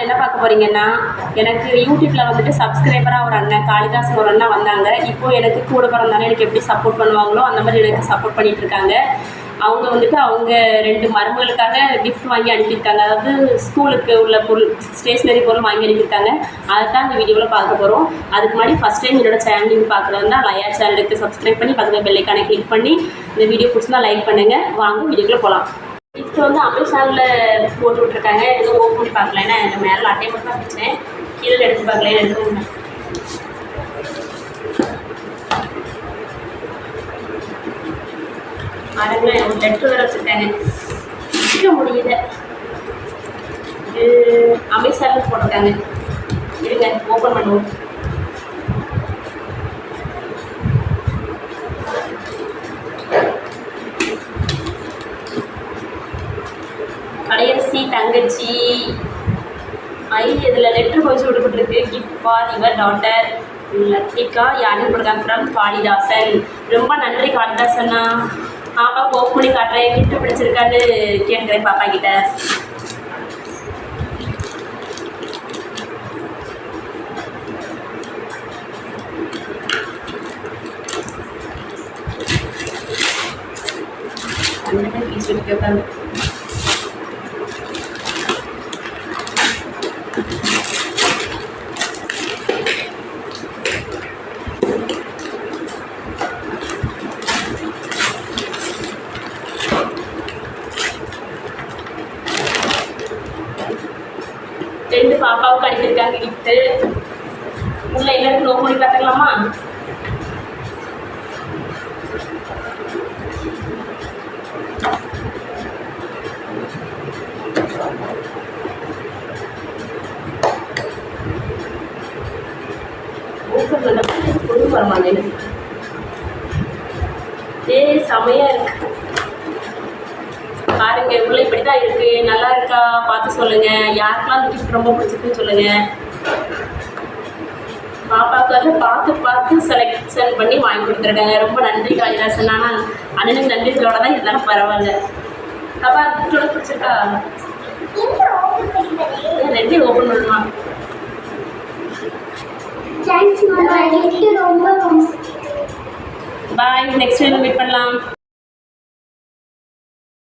என்ன பார்க்க போறீங்கன்னா எனக்கு யூடியூப்ல வந்துட்டு சப்ஸ்கிரைபரா ஒரு அண்ணன் காளிதாசன் ஒரு அண்ணா வந்தாங்க. இப்போ எனக்கு கூட பிறந்தாலும் எனக்கு எப்படி சப்போர்ட் பண்ணுவாங்களோ அந்த மாதிரி எனக்கு சப்போர்ட் பண்ணிட்டு இருக்காங்க. அவங்க வந்துட்டு அவங்க ரெண்டு மருமகளுக்காக கிஃப்ட் வாங்கி அனுப்பியிருக்காங்க. அதாவது ஸ்கூலுக்கு உள்ள பொருள் ஸ்டேஷ்னரி பொருள் வாங்கி அனுப்பியிருக்காங்க. அதை தான் இந்த வீடியோவில் பார்க்க போகிறோம் அதுக்கு முன்னாடி ஃபஸ்ட் டைம் என்னோட சேனல் பார்க்குறதுனா லயா சேனலுக்கு சப்ஸ்கிரைப் பண்ணி பக்கத்தில் பெல்லைக்கான கிளிக் பண்ணி இந்த வீடியோ பிடிச்சிருந்தா லைக் பண்ணுங்கள் வாங்க வீடியோக்குள்ளே போகலாம் கிஃப்ட் வந்து அமேசானில் போட்டு விட்ருக்காங்க எதுவும் ஓப்பன் பண்ணி பார்க்கல ஏன்னா எனக்கு மேலே அட்டை மட்டும் தான் வச்சேன். கீழே எடுத்து பார்க்கல எடுத்து பாருங்களேன் ஒரு லெட்ரு வேறு வச்சுருக்காங்க. பிடிக்க முடியல. இது அமேசானில் போட்டிருக்காங்க. இருங்க ஓப்பன் பண்ணுவோம். கடையரசி தங்கச்சி. ஐ இதில் லெட்ரு கொஞ்சம் விடுபட்டுருக்கு gift for your daughter Lathika யாரும் கொடுக்காங்க ஃப்ரம் காளிதாசன். ரொம்ப நன்றி காளிதாசன்னா பாப்பா ஓப் பண்ணி காட்டுறேன். கிஃப்ட் பிடிச்சிருக்கான்னு கேட்குறேன் பாப்பா கிட்ட. அந்த பீஸ் உட்காந்து ரெண்டு பாப்பாவுக்கு அனுப்பியிருக்காங்க கிஃப்ட்டு உள்ள எல்லாருக்கும் நோட் பண்ணி பார்த்துக்கலாமா? ஓப்பன் பண்ண கொண்டு வர இருக்கு. உள்ள இப்படி தான் இருக்கு நல்லா இருக்கா? பார்த்து சொல்லுங்க. யாருக்கெல்லாம் gift ரொம்ப பிடிச்சிருக்குன்னு சொல்லுங்க. பாப்பாவுக்காக பார்த்து பார்த்து செலெக்ஷன் பண்ணி வாங்கி கொடுத்துருக்காங்க ரொம்ப நன்றி காளிதாசன் ஆனால் அண்ணனுக்கு நன்றி சொல்லோட தான் இருந்தாலும் பரவாயில்ல. பாப்பா உனக்கு பிடிச்சிருக்கா? ரெண்டையும் ஓப்பன் பண்ணுமா தேங்க்ஸ் மாமா எனக்கு ரொம்ப பாய் நெக்ஸ்ட் மீட் பண்ணலாம்.